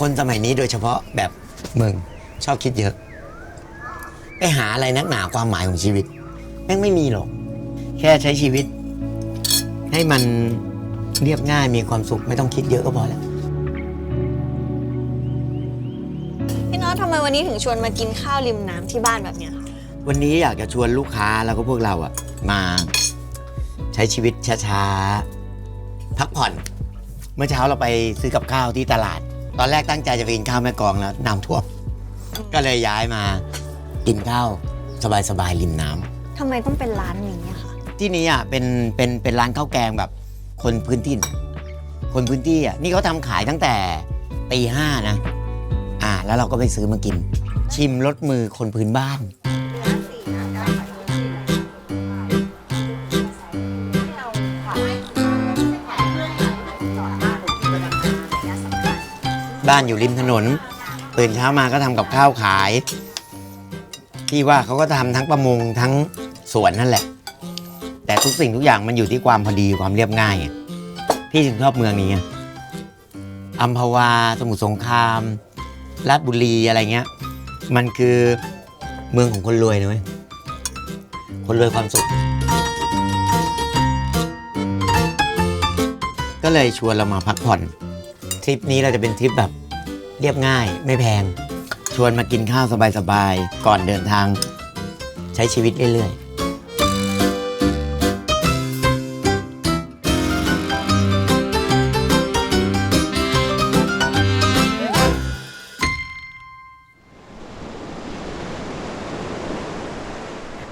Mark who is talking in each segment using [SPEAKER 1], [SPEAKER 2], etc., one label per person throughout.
[SPEAKER 1] คนสมัยนี้โดยเฉพาะแบบมึงชอบคิดเยอะ ไปหาอะไรนักหนาความหมายของชีวิต แม่งไม่มีหรอก แค่ใช้ชีวิต ให้มันเรียบง่ายมีความสุขไม่ต้องคิดเยอะก็พอแล้ว
[SPEAKER 2] พี่น็อตทำไมวันนี้ถึงชวนมากินข้าวริมน้ำที่บ้านแบบเนี้ยคะ
[SPEAKER 1] วันนี้อยากจะชวนลูกค้าแล้วก็พวกเราอะมาใช้ชีวิตช้าๆ พักผ่อน เมื่อเช้าเราไปซื้อกับข้าวที่ตลาด ตอนแรกตั้งใจจะไปกินข้าวแม่กลองแล้วน้ำท่วมก็เลยย้ายมากินข้าวสบายๆริมน้ำ
[SPEAKER 2] ทำไมต้องเป็นร้านนี้อะคะ
[SPEAKER 1] ที่นี้อะเป็นเป็นเป็นร้านข้าวแกงแบบคนพื้นที่น่ะคนพื้นที่อะนี่เขาทำขายตั้งแต่ตีห้านะ อ่า แล้วเราก็ไปซื้อมากิน ชิมรสมือคนพื้นบ้าน บ้านอยู่ริมถนนตื่นเช้ามาก็ทำกับข้าวขาย ที่ว่าเขาก็ทำทั้งประมงทั้งสวนนั่นแหละ แต่ทุกสิ่งทุกอย่างมันอยู่ที่ความพอดีความเรียบง่ายพี่ถึงชอบเมืองนี้อัมพวาสมุทรสงครามราชบุรีอะไรเงี้ย มันคือเมืองของคนรวยนะเว้ยคนรวยความสุข ก็เลยชวนเรามาพักผ่อน ทริปนี้เราจะเป็นทริปแบบ เรียบง่ายไม่แพง ชวนมากินข้าวสบายๆ ก่อนเดินทาง ใช้ชีวิตเรื่อยๆ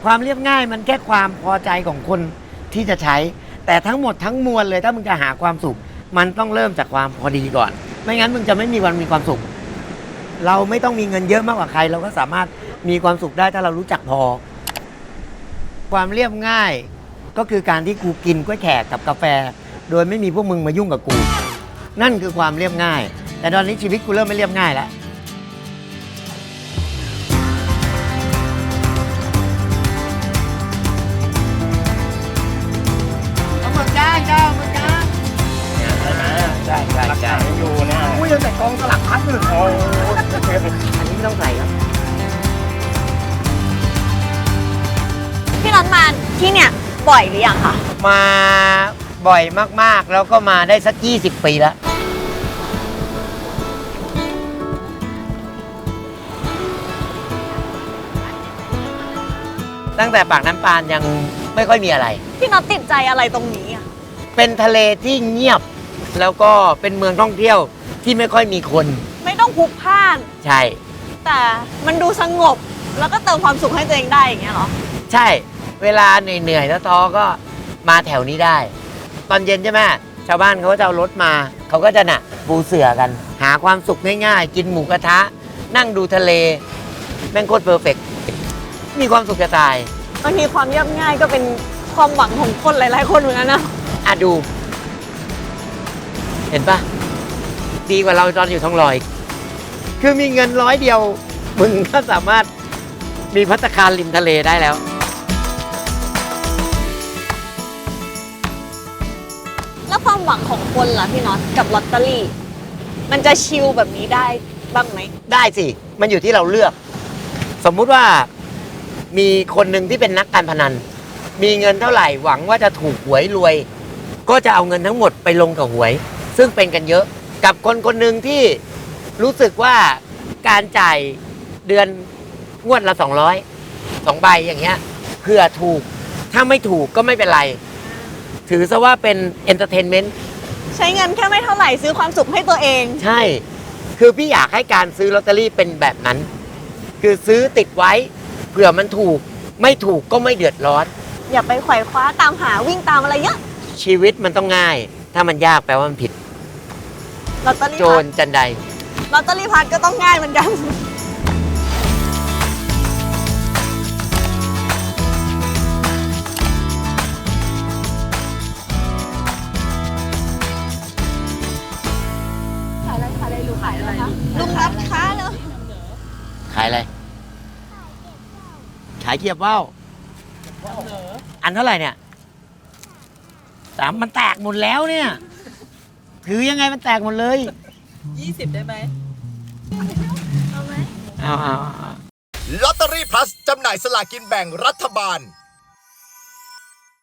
[SPEAKER 1] ความเรียบง่ายมันแค่ความพอใจของคนที่จะใช้ แต่ทั้งหมดทั้งมวลเลยถ้ามึงจะหาความสุข มันต้องเริ่มจากความพอดีก่อน ไม่งั้นมึงจะไม่มีวันมีความสุข เราไม่ต้องมีเงินเยอะมากกว่าใคร เราก็สามารถมีความสุขได้ถ้าเรารู้จักพอ ความเรียบง่ายก็คือการที่กูกินกล้วยแขกกับกาแฟ โดยไม่มีพวกมึงมายุ่งกับกู นั่นคือความเรียบง่าย แต่ตอนนี้ชีวิตกูเริ่มไม่เรียบง่ายแล้ว
[SPEAKER 3] นะ
[SPEAKER 1] อุ้ยยังแต่กองสลักพัดเลย
[SPEAKER 3] โอ้
[SPEAKER 1] อันนี้ไม่ต้องใส่ครับ
[SPEAKER 2] พี่น็อตมาที่เนี่ยบ่อยหรือยังคะ
[SPEAKER 1] มาบ่อยมากๆ แล้วก็มาได้สัก 20 ปีแล้ว ตั้งแต่ปากน้ำปานยังไม่ค่อยมีอะไร
[SPEAKER 2] พี่น็อตติดใจอะไรตรงนี้อะ
[SPEAKER 1] เป็นทะเลที่เงียบ แล้วก็เป็นเมืองท่องเที่ยวที่ไม่ค่อยมีคน
[SPEAKER 2] ไม่ต้องพลุกพล่าน
[SPEAKER 1] ใช่
[SPEAKER 2] แต่มันดูสงบ แล้วก็เติมความสุขให้ตัวเองได้อย่างเงี้ยเหรอ
[SPEAKER 1] ใช่ เวลาเหนื่อยๆแล้วท้อก็มาแถวนี้ได้ ตอนเย็นใช่ไหมชาวบ้านเขาก็จะเอารถมา เขาก็จะน่ะปูเสือกัน หาความสุขง่ายๆ กินหมูกระทะ นั่งดูทะเล แม่งโคตรเพอร์เฟกมีความสุขจะตาย
[SPEAKER 2] บางทีความเรียบง่ายก็เป็นความหวังของคนหลาย ๆ คนเหมือนกันนะ
[SPEAKER 1] อะดู เห็นปะดีกว่าเราตอนอยู่ท้องลอย คือมีเงินร้อยเดียว มึงก็สามารถมีพัตตาคารริมทะเลได้แล้ว
[SPEAKER 2] แล้วความหวังของคนล่ะพี่น็อตกับลอตเตอรี่ มันจะชิลแบบนี้ได้บ้างไหม
[SPEAKER 1] ได้สิ มันอยู่ที่เราเลือก สมมุติว่ามีคนหนึ่งที่เป็นนักการพนัน มีเงินเท่าไหร่หวังว่าจะถูกหวยรวย ก็จะเอาเงินทั้งหมดไปลงกับหวย ซึ่งเป็นกันเยอะกับคนคนหนึ่งที่รู้สึกว่าการจ่ายเดือนงวดละ200สองใบอย่างเงี้ยเพื่อถูกถ้าไม่ถูกก็ไม่เป็นไร ถือซะว่าเป็นเอนเตอร์เทนเมนต์
[SPEAKER 2] ใช้เงินแค่ไม่เท่าไหร่ซื้อความสุขให้ตัวเอง
[SPEAKER 1] ใช่ คือพี่อยากให้การซื้อลอตเตอรี่เป็นแบบนั้น คือซื้อติดไว้เผื่อมันถูกไม่ถูกก็ไม่เดือดร้อน
[SPEAKER 2] อย่าไปไขว่คว้าตามหาวิ่งตามอะไรเยอะ
[SPEAKER 1] ชีวิตมันต้องง่าย ถ้ามันยากแปลว่ามันผิด
[SPEAKER 2] ลอตเตอรี่
[SPEAKER 1] โจ
[SPEAKER 2] พั
[SPEAKER 1] ร
[SPEAKER 2] ด
[SPEAKER 1] จันใด
[SPEAKER 2] ลอตเตอรี่พัดก็ต้องง่ายเหมือนกันขายอะไรขายอะไรลูกขายอะไรคะลุงรับค้าเลย
[SPEAKER 1] ขายอะไร ขายเกียบว่าวอันเท่าไหร่เนี่ยสามมันแตกหมดแล้วเนี่ย ถือยังไงมันแตกหมดเลย
[SPEAKER 4] ยี่สิบได้ไหม
[SPEAKER 1] เอาเอาเอา
[SPEAKER 3] ลอตเตอรี่พลัสจำหน่ายสลากินแบ่งรัฐบาล